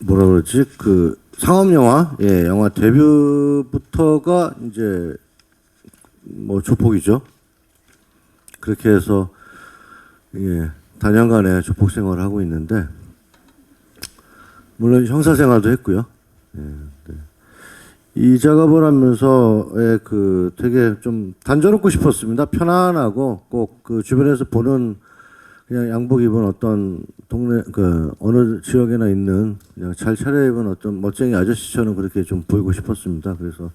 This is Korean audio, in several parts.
뭐라 그러지 그 상업 영화 예 영화 데뷔부터가 이제 뭐 조폭이죠. 그렇게 해서 예 단연간의 조폭 생활을 하고 있는데 물론 형사 생활도 했고요. 예, 네. 이 작업을 하면서의 그 되게 좀 단조롭고 싶었습니다. 편안하고 꼭 그 주변에서 보는 그냥 양복 입은 어떤 동네 그 어느 지역에나 있는 그냥 잘 차려입은 어떤 멋쟁이 아저씨처럼 그렇게 좀 보이고 싶었습니다. 그래서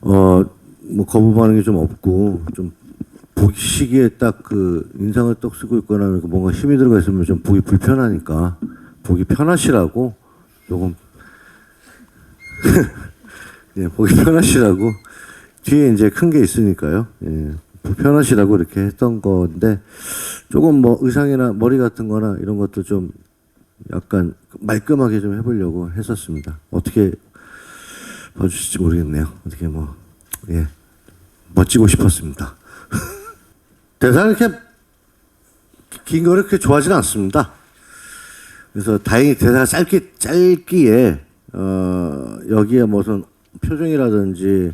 어뭐 거부 반응이 좀 없고 좀 보시기에 딱 그 인상을 떡 쓰고 있거나 이렇게 뭔가 힘이 들어가 있으면 좀 보기 불편하니까 보기 편하시라고 조금 예, 보기 편하시라고 뒤에 이제 큰 게 있으니까요. 예, 불 편하시라고 이렇게 했던 건데 조금 뭐 의상이나 머리 같은 거나 이런 것도 좀 약간 말끔하게 좀 해보려고 했었습니다. 어떻게 봐주실지 모르겠네요. 어떻게 뭐, 예, 멋지고 싶었습니다. 대사 이렇게 긴거 그렇게 좋아하지는 않습니다. 그래서 다행히 대사가 짧게 짧기에 어 여기에 무슨 표정이라든지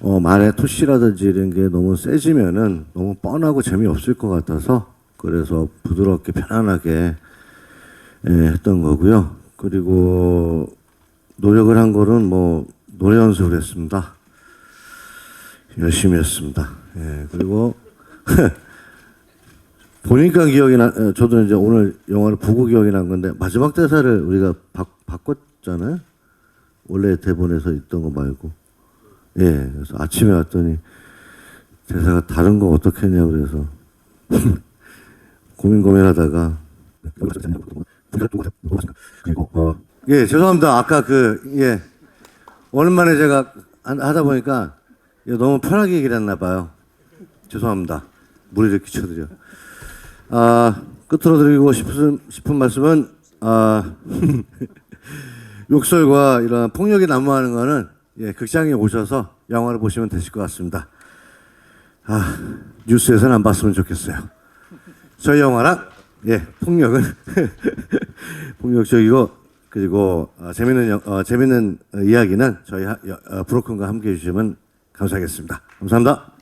어 말의 토시라든지 이런 게 너무 세지면은 너무 뻔하고 재미없을 것 같아서 그래서 부드럽게 편안하게 예, 했던 거고요. 그리고 노력을 한 거는 뭐 노래 연습을 했습니다. 열심히 했습니다. 예, 그리고 보니까 기억이 나, 어, 저도 이제 오늘 영화를 보고 기억이 난 건데, 마지막 대사를 우리가 바, 바꿨잖아요? 원래 대본에서 있던 거 말고. 예, 그래서 아침에 왔더니, 대사가 다른 거 어떻게 했냐, 그래서. 고민 고민하다가. 어, 예, 죄송합니다. 아까 그, 예. 오랜만에 제가 하- 하다 보니까 너무 편하게 얘기를 했나 봐요. 죄송합니다. 무리를 끼쳐드려. 아, 끝으로 드리고 싶은, 싶은 말씀은, 아, 욕설과 이런 폭력이 난무하는 거는, 예, 극장에 오셔서 영화를 보시면 되실 것 같습니다. 아, 뉴스에서는 안 봤으면 좋겠어요. 저희 영화랑, 예, 폭력은, 폭력적이고, 그리고, 어, 재밌는, 영- 어, 재밌는 어, 이야기는 저희 어, 브로큰과 함께 해주시면 감사하겠습니다. 감사합니다.